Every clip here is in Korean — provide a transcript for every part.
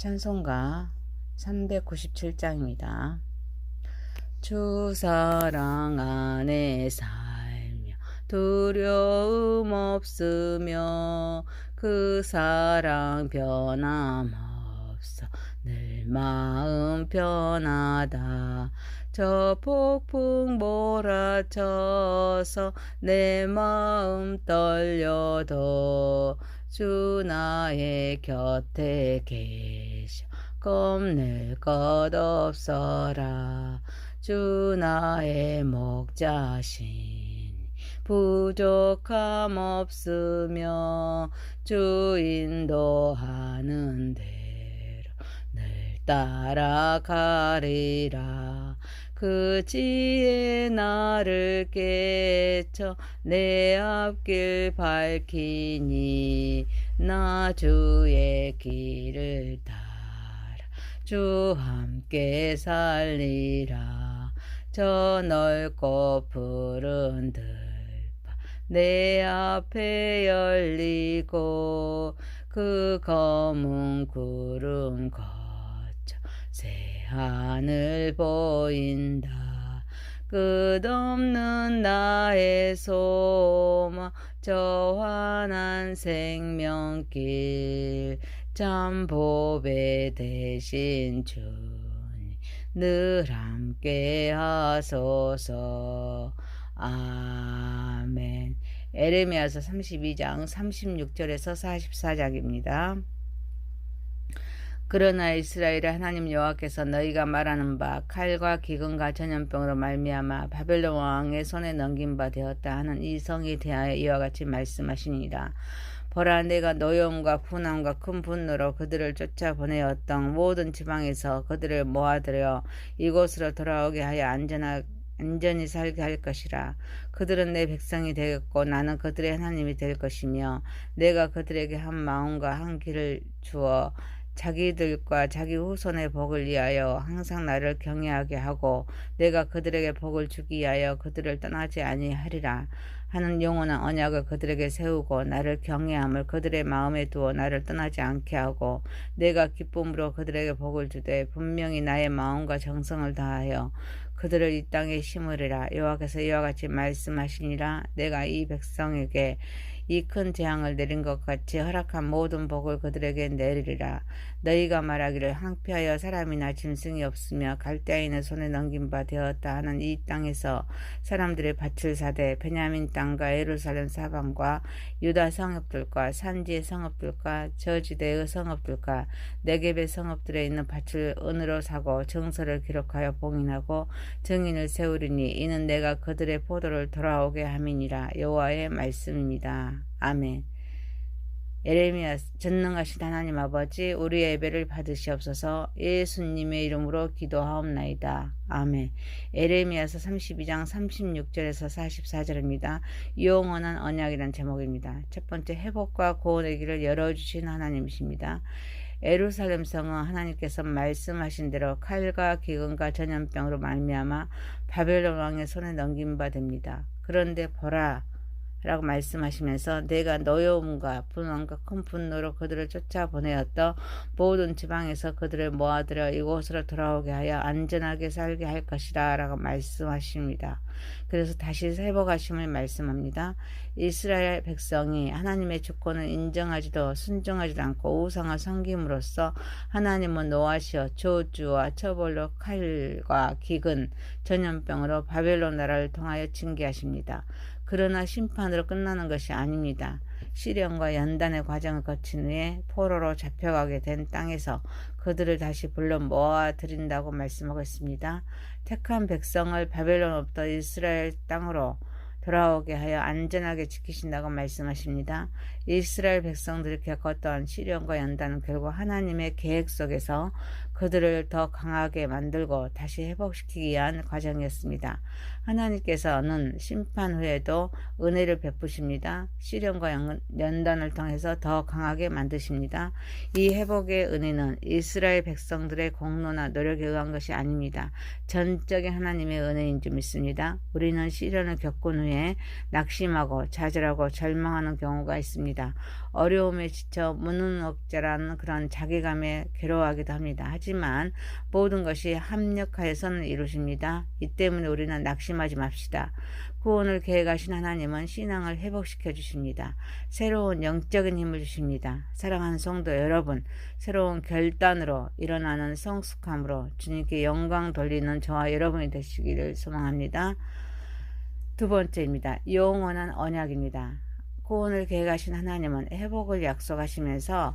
찬송가 397장입니다. 주 사랑 안에 살며 두려움 없으며 그 사랑 변함없어 늘 마음 편하다. 저 폭풍 몰아쳐서 내 마음 떨려도 주 나의 곁에 계셔 겁낼 것 없어라. 주 나의 목자신 부족함 없으며 주 인도하는 대로 늘 따라가리라. 그 지혜 나를 깨쳐 내 앞길 밝히니 나 주의 길을 따라 주 함께 살리라 저 넓고 푸른 들파 내 앞에 열리고 그 검은 구름 거쳐 새 하늘 보인다. 끝없는 나의 소망 저 환한 생명길 참 보배 되신 주님 늘 함께 하소서 아멘 에레미야서 32장 36절에서 44장입니다. 그러나 이스라엘의 하나님 여호와께서 너희가 말하는 바 칼과 기근과 전염병으로 말미암아 바벨론 왕의 손에 넘긴 바 되었다 하는 이 성에 대하여 이와 같이 말씀하시니라. 보라 내가 노여움과 분함과 큰 분노로 그들을 쫓아 보내었던 모든 지방에서 그들을 모아들여 이곳으로 돌아오게 하여 안전하, 안전히 살게 할 것이라. 그들은 내 백성이 되겠고 나는 그들의 하나님이 될 것이며 내가 그들에게 한 마음과 한 길을 주어 자기들과 자기 후손의 복을 위하여 항상 나를 경외하게 하고 내가 그들에게 복을 주기 위하여 그들을 떠나지 아니하리라. 하는 영원한 언약을 그들에게 세우고 나를 경외함을 그들의 마음에 두어 나를 떠나지 않게 하고 내가 기쁨으로 그들에게 복을 주되 분명히 나의 마음과 정성을 다하여 그들을 이 땅에 심으리라. 여호와께서 이와 같이 말씀하시니라. 내가 이 백성에게 이 큰 재앙을 내린 것 같이 허락한 모든 복을 그들에게 내리리라. 너희가 말하기를 항피하여 사람이나 짐승이 없으며 갈대아인의 손에 넘긴 바 되었다 하는 이 땅에서 사람들의 밭을 사되 베냐민 땅과 예루살렘 사방과 유다 성읍들과 산지의 성읍들과 저지대의 성읍들과 내geb의 성읍들에 있는 밭을 은으로 사고 정서를 기록하여 봉인하고 증인을 세우리니 이는 내가 그들의 포도를 돌아오게 함이니라 여호와의 말씀입니다. 아멘. 에레미야 전능하신 하나님 아버지 우리의 예배를 받으시옵소서 예수님의 이름으로 기도하옵나이다. 아멘. 에레미야서 32장 36절에서 44절입니다. 영원한 언약이란 제목입니다. 첫 번째 회복과 구원의 길을 열어주신 하나님이십니다. 에루살렘 성은 하나님께서 말씀하신 대로 칼과 기근과 전염병으로 말미암아 바벨론 왕의 손에 넘긴 바 됩니다. 그런데 보라 라고 말씀하시면서 내가 노여움과 분원과 큰 분노로 그들을 쫓아보내었던 모든 지방에서 그들을 모아들여 이곳으로 돌아오게 하여 안전하게 살게 할 것이다 라고 말씀하십니다. 그래서 다시 회복하심을 말씀합니다. 이스라엘 백성이 하나님의 주권을 인정하지도 순종하지도 않고 우상을 섬김으로써 하나님은 노하시어 조주와 처벌로 칼과 기근, 전염병으로 바벨론 나라를 통하여 징계하십니다. 그러나 심판으로 끝나는 것이 아닙니다. 시련과 연단의 과정을 거친 후에 포로로 잡혀가게 된 땅에서 그들을 다시 불러 모아 드린다고 말씀하고 있습니다. 택한 백성을 바벨론으로부터 이스라엘 땅으로 돌아오게 하여 안전하게 지키신다고 말씀하십니다. 이스라엘 백성들이 겪었던 시련과 연단은 결국 하나님의 계획 속에서 그들을 더 강하게 만들고 다시 회복시키기 위한 과정이었습니다. 하나님께서는 심판 후에도 은혜를 베푸십니다. 시련과 연단을 통해서 더 강하게 만드십니다. 이 회복의 은혜는 이스라엘 백성들의 공로나 노력에 의한 것이 아닙니다. 전적인 하나님의 은혜인 줄 믿습니다. 우리는 시련을 겪은 후에 후에 낙심하고 좌절하고 절망하는 경우가 있습니다. 어려움에 지쳐 무능억자라는 그런 자괴감에 괴로워하기도 합니다. 하지만 모든 것이 합력하여서는 이루십니다. 이 때문에 우리는 낙심하지 맙시다. 구원을 계획하신 하나님은 신앙을 회복시켜 주십니다. 새로운 영적인 힘을 주십니다. 사랑하는 성도 여러분, 새로운 결단으로 일어나는 성숙함으로 주님께 영광 돌리는 저와 여러분이 되시기를 소망합니다. 두 번째입니다. 영원한 언약입니다. 구원을 계획하신 하나님은 회복을 약속하시면서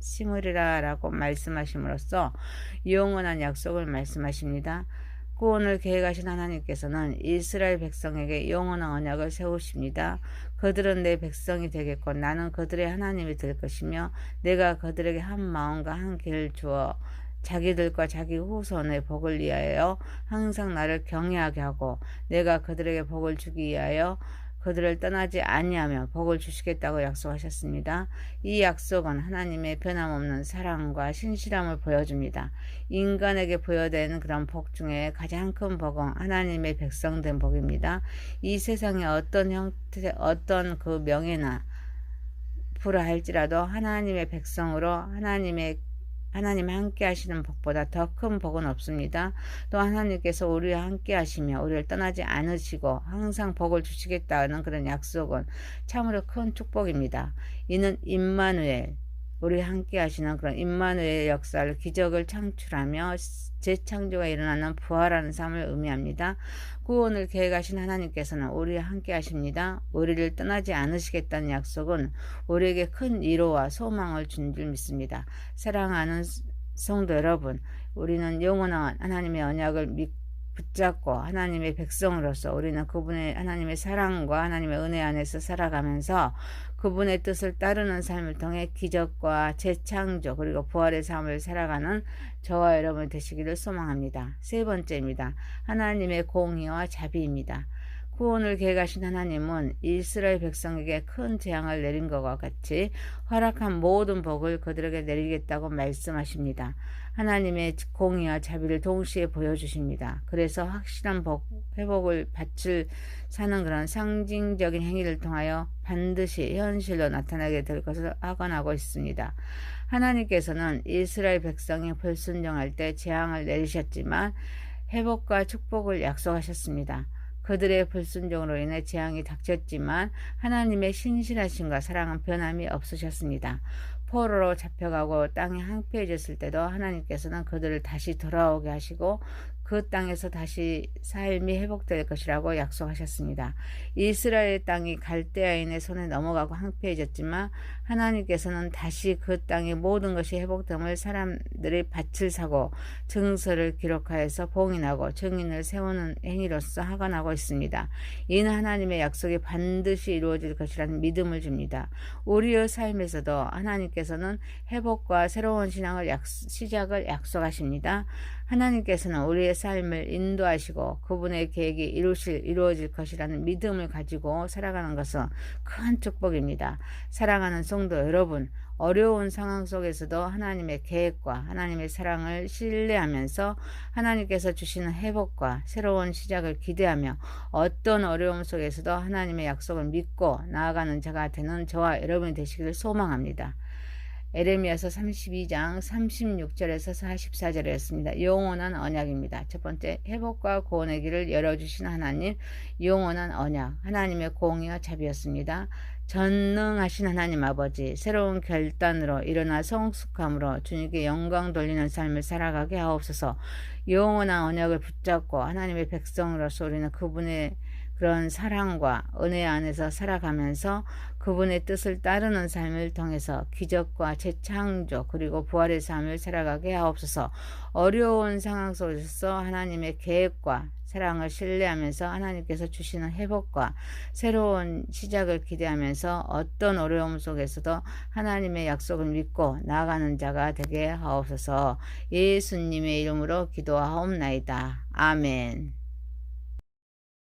심으리라 라고 말씀하심으로써 영원한 약속을 말씀하십니다. 구원을 계획하신 하나님께서는 이스라엘 백성에게 영원한 언약을 세우십니다. 그들은 내 백성이 되겠고 나는 그들의 하나님이 될 것이며 내가 그들에게 한 마음과 한 길을 주어 자기들과 자기 후손의 복을 위하여 항상 나를 경외하게 하고 내가 그들에게 복을 주기 위하여 그들을 떠나지 아니하며 복을 주시겠다고 약속하셨습니다. 이 약속은 하나님의 변함없는 사랑과 신실함을 보여줍니다. 인간에게 부여되는 그런 복 중에 가장 큰 복은 하나님의 백성된 복입니다. 이 세상의 어떤 형태, 어떤 그 명예나 부라 할지라도 하나님의 백성으로 하나님의 하나님 함께 하시는 복보다 더 큰 복은 없습니다. 또 하나님께서 우리와 함께 하시며 우리를 떠나지 않으시고 항상 복을 주시겠다는 그런 약속은 참으로 큰 축복입니다. 이는 임마누엘 우리 함께 하시는 그런 임마누엘 역사를 기적을 창출하며 재창조가 일어나는 부활하는 삶을 의미합니다. 구원을 계획하신 하나님께서는 우리와 함께 하십니다. 우리를 떠나지 않으시겠다는 약속은 우리에게 큰 위로와 소망을 준 줄 믿습니다. 사랑하는 성도 여러분, 우리는 영원한 하나님의 언약을 믿고 붙잡고 하나님의 백성으로서 우리는 그분의 하나님의 사랑과 하나님의 은혜 안에서 살아가면서 그분의 뜻을 따르는 삶을 통해 기적과 재창조 그리고 부활의 삶을 살아가는 저와 여러분 되시기를 소망합니다. 세 번째입니다. 하나님의 공의와 자비입니다. 구원을 계획하신 하나님은 이스라엘 백성에게 큰 재앙을 내린 것과 같이 허락한 모든 복을 그들에게 내리겠다고 말씀하십니다. 하나님의 공의와 자비를 동시에 보여주십니다. 그래서 확실한 복, 회복을 밭을 사는 그런 상징적인 행위를 통하여 반드시 현실로 나타나게 될 것을 악언하고 있습니다. 하나님께서는 이스라엘 백성이 불순종할 때 재앙을 내리셨지만 회복과 축복을 약속하셨습니다. 그들의 불순종으로 인해 재앙이 닥쳤지만 하나님의 신실하심과 사랑은 변함이 없으셨습니다. 포로로 잡혀가고 땅이 황폐해졌을 때도 하나님께서는 그들을 다시 돌아오게 하시고 그 땅에서 다시 삶이 회복될 것이라고 약속하셨습니다. 이스라엘 땅이 갈대아인의 손에 넘어가고 황폐해졌지만 하나님께서는 다시 그 땅의 모든 것이 회복됨을 사람들이 밭을 사고 증서를 기록하여서 봉인하고 증인을 세우는 행위로서 하관하고 있습니다. 이는 하나님의 약속이 반드시 이루어질 것이라는 믿음을 줍니다. 우리의 삶에서도 하나님께서는 회복과 새로운 신앙을 약, 시작을 약속하십니다. 하나님께서는 우리의 삶을 인도하시고 그분의 계획이 이루실, 이루어질 것이라는 믿음을 가지고 살아가는 것은 큰 축복입니다. 사랑하는 성도 여러분, 어려운 상황 속에서도 하나님의 계획과 하나님의 사랑을 신뢰하면서 하나님께서 주시는 회복과 새로운 시작을 기대하며 어떤 어려움 속에서도 하나님의 약속을 믿고 나아가는 자가 되는 저와 여러분이 되시기를 소망합니다. 에레미야서 32장 36절에서 44절이었습니다. 영원한 언약입니다. 첫 번째, 회복과 구원의 길을 열어주신 하나님, 영원한 언약, 하나님의 공의와 자비였습니다. 전능하신 하나님 아버지, 새로운 결단으로 일어나 성숙함으로 주님께 영광 돌리는 삶을 살아가게 하옵소서, 영원한 언약을 붙잡고 하나님의 백성으로서 우리는 그분의 그런 사랑과 은혜 안에서 살아가면서 그분의 뜻을 따르는 삶을 통해서 기적과 재창조 그리고 부활의 삶을 살아가게 하옵소서. 어려운 상황 속에서 하나님의 계획과 사랑을 신뢰하면서 하나님께서 주시는 회복과 새로운 시작을 기대하면서 어떤 어려움 속에서도 하나님의 약속을 믿고 나아가는 자가 되게 하옵소서. 예수님의 이름으로 기도하옵나이다. 아멘.